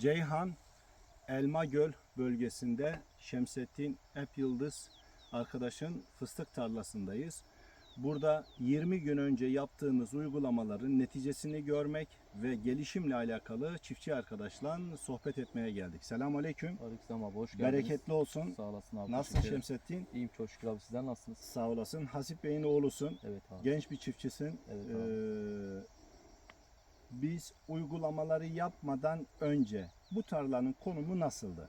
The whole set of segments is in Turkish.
Ceyhan Elmagöl bölgesinde Şemsettin Ep Yıldız arkadaşın fıstık tarlasındayız. Burada 20 gün önce yaptığımız uygulamaların neticesini görmek ve gelişimle alakalı çiftçi arkadaşla sohbet etmeye geldik. Selamun Aleyküm. Aleyküm abi hoş geldiniz. Bereketli olsun. Sağ olasın abi. Nasılsın. Şemsettin? İyiyim çok şükür abi sizler nasılsınız? Sağ olasın. Hasip Bey'in oğlusun. Evet abi. Genç bir çiftçisin. Evet Ee, biz uygulamaları yapmadan önce bu tarlanın konumu nasıldı?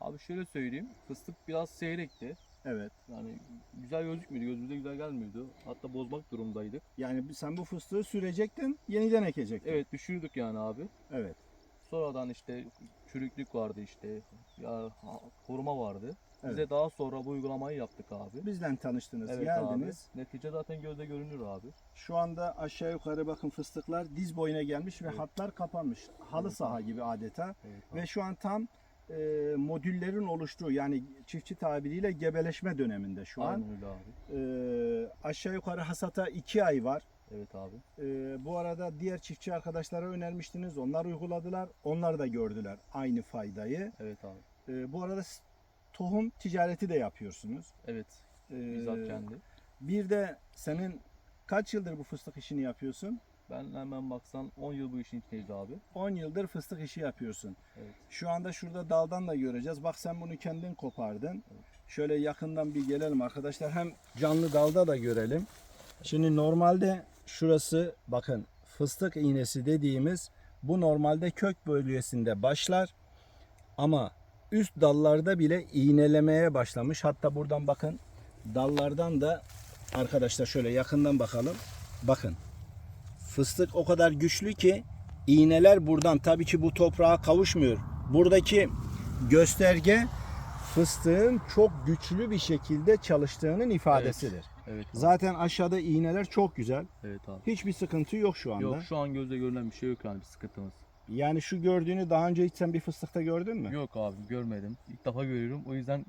Abi şöyle söyleyeyim. Fıstık biraz seyrekti. Evet. Yani güzel gözükmüyordu. Gözümüze güzel gelmiyordu. Hatta bozmak durumdaydık. Yani sen bu fıstığı sürecektin, yeniden ekecektin. Evet düşürdük yani abi. Evet. Sonradan işte çürüklük vardı işte. Ya koruma vardı. Bize Evet. daha sonra bu uygulamayı yaptık abi. Bizden tanıştınız, Evet geldiniz. abi. Netice zaten gözle görünür abi. Şu anda aşağı yukarı bakın fıstıklar diz boyuna gelmiş ve Evet. hatlar kapanmış. Halı Evet. saha gibi adeta. Evet abi. Ve şu an tam e, modüllerin oluştuğu yani çiftçi tabiriyle gebeleşme döneminde şu an. Aynen öyle abi. E, aşağı yukarı hasata iki ay var. Evet abi. Ee, bu arada diğer çiftçi arkadaşlara önermiştiniz. Onlar uyguladılar. Onlar da gördüler aynı faydayı. Evet abi. Ee, bu arada tohum ticareti de yapıyorsunuz. Evet. Ee, Bizzat kendi. Bir de senin kaç yıldır bu fıstık işini yapıyorsun? Ben hemen baksan 10 yıl bu işin içindeyiz abi. 10 yıldır fıstık işi yapıyorsun. Evet. Şu anda şurada daldan da göreceğiz. Bak sen bunu kendin kopardın. Evet. Şöyle yakından bir gelelim arkadaşlar. Hem canlı dalda da görelim. Şimdi normalde şurası bakın fıstık iğnesi dediğimiz bu normalde kök bölgesinde başlar. Ama üst dallarda bile iğnelemeye başlamış. Hatta buradan bakın dallardan da arkadaşlar şöyle yakından bakalım. Bakın fıstık o kadar güçlü ki iğneler buradan tabii ki bu toprağa kavuşmuyor. Buradaki gösterge fıstığın çok güçlü bir şekilde çalıştığının ifadesidir. Evet abi. Zaten aşağıda iğneler çok güzel. Evet abi. Hiçbir sıkıntı yok şu anda. Yok şu an gözle görülen bir şey yok yani bir sıkıntımız. Yani şu gördüğünü daha önce hiç sen bir fıstıkta gördün mü? Yok abi görmedim. İlk defa görüyorum. O yüzden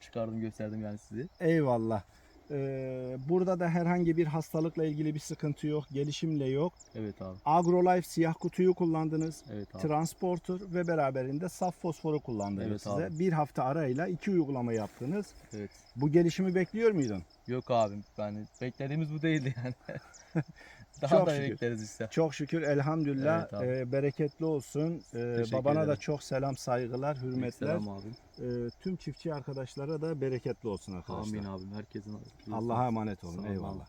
çıkardım gösterdim yani sizi. Eyvallah. Ee, burada da herhangi bir hastalıkla ilgili bir sıkıntı yok. Gelişimle yok. Evet abi. Agrolife siyah kutuyu kullandınız. Evet abi. Transporter ve beraberinde saf fosforu kullandınız Evet size. abi. Bir hafta arayla iki uygulama yaptınız. Evet. Bu gelişimi bekliyor muydun? Yok abi yani beklediğimiz bu değildi yani. Daha Çok da şükür. bekleriz işte. Çok şükür elhamdülillah Evet e, bereketli olsun. E, babana da ederim. çok selam, saygılar, hürmetler. Selam abi. E, tüm çiftçi arkadaşlara da bereketli olsun arkadaşlar. Amin abim. Herkesin Allah'a emanet olun. Olun abi. Eyvallah.